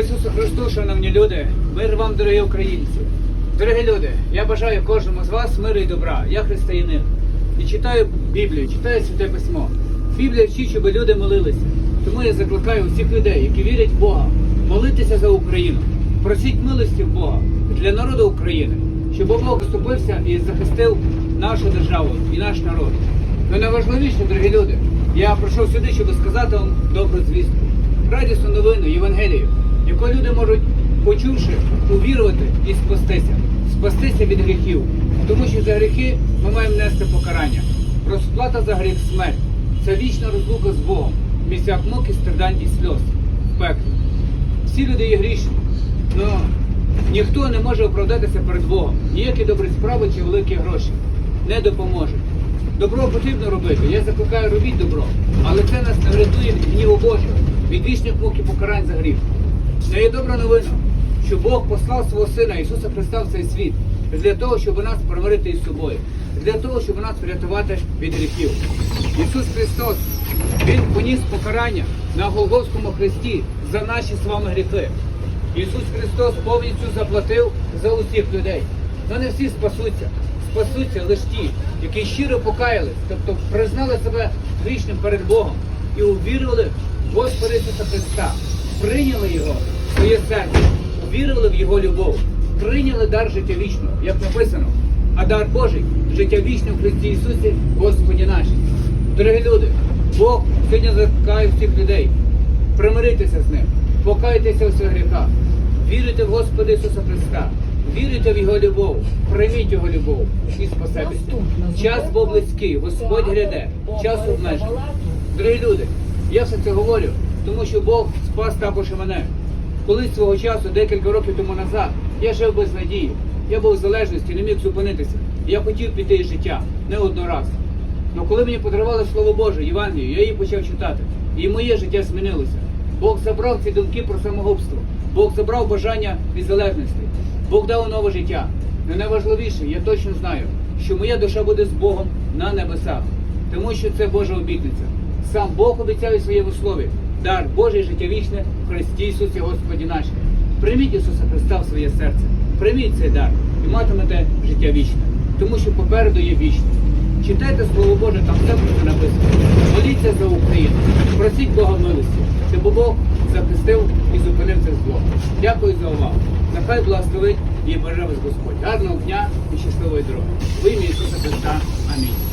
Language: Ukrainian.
Ісусу Христу, шановні люди, мир вам, дорогі українці. Дорогі люди, я бажаю кожному з вас миру і добра. Я християнин. І читаю Біблію, читаю Святе Письмо. Біблія вчить, щоб люди молилися. Тому я закликаю всіх людей, які вірять в Бога, молитися за Україну. Просіть милості в Бога для народу України, щоб Бог заступився і захистив нашу державу і наш народ. Ну найважливіше, дорогі люди, я прийшов сюди, щоб сказати вам добру звістку радісну новину Євангелію, яку люди можуть, почувши, увірувати і спастися, спастися від гріхів. Тому що за гріхи ми маємо нести покарання. Розплата за гріх смерть. Це вічна розлука з Богом, в місцях муки, страдань і сльоз, в пеклі. Всі люди є грішні, але ніхто не може оправдатися перед Богом. Ніякі добрі справи чи великі гроші не допоможуть. Добро потрібно робити. Я закликаю робіть добро, але це нас не врятує від гніву Божого, від вічних мук і покарань за гріх. Це є добра новина, що Бог послав свого Сина Ісуса Христа в цей світ для того, щоб нас примирити із собою, для того, щоб нас врятувати від гріхів. Ісус Христос, Він поніс покарання на Голгофському хресті за наші з вами гріхи. Ісус Христос повністю заплатив за усіх людей. Но не всі спасуться. Спасуться лише ті, які щиро покаялись, тобто признали себе грішним перед Богом і увірували в Господа Ісуса Христа, прийняли Його в своє серце, увірували в Його любов, прийняли дар життя вічного, як написано, а дар Божий життя вічне в Христі Ісусі, Господі нашій. Дорогі люди, Бог сьогодні закликає всіх людей примиритися з ним, покайтеся у своїх гріхах, вірите в Господа Ісуса Христа, вірите в Його любов, прийміть Його любов і спасетеся. Час був близький, Господь гряде, час обмежений. Дорогі люди, я все це говорю, тому що Бог спас також і мене. Колись свого часу, декілька років тому назад, я жив без надії. Я був в залежності, не міг зупинитися. Я хотів піти із життя не одноразово. Але коли мені подарували Слово Боже, Євангелію, я її почав читати. І моє життя змінилося. Бог забрав ці думки про самогубство. Бог забрав бажання від залежності. Бог дав нове життя. Але найважливіше, я точно знаю, що моя душа буде з Богом на небесах, тому що це Божа обітниця. Сам Бог обіцяє своєму слові дар Божий життя вічне в Христі Ісусі Господі нашому. Прийміть Ісуса Христа в своє серце, прийміть цей дар і матимете життя вічне, тому що попереду є вічне. Читайте Слово Боже, там все про написано. Моліться за Україну, просіть Бога милості, щоб Бог захистив і зупинив це зло. Дякую за увагу. Нехай благословить і береже вас Господь. Гарного дня і щасливої дороги. В ім'я Ісуса Христа. Амінь.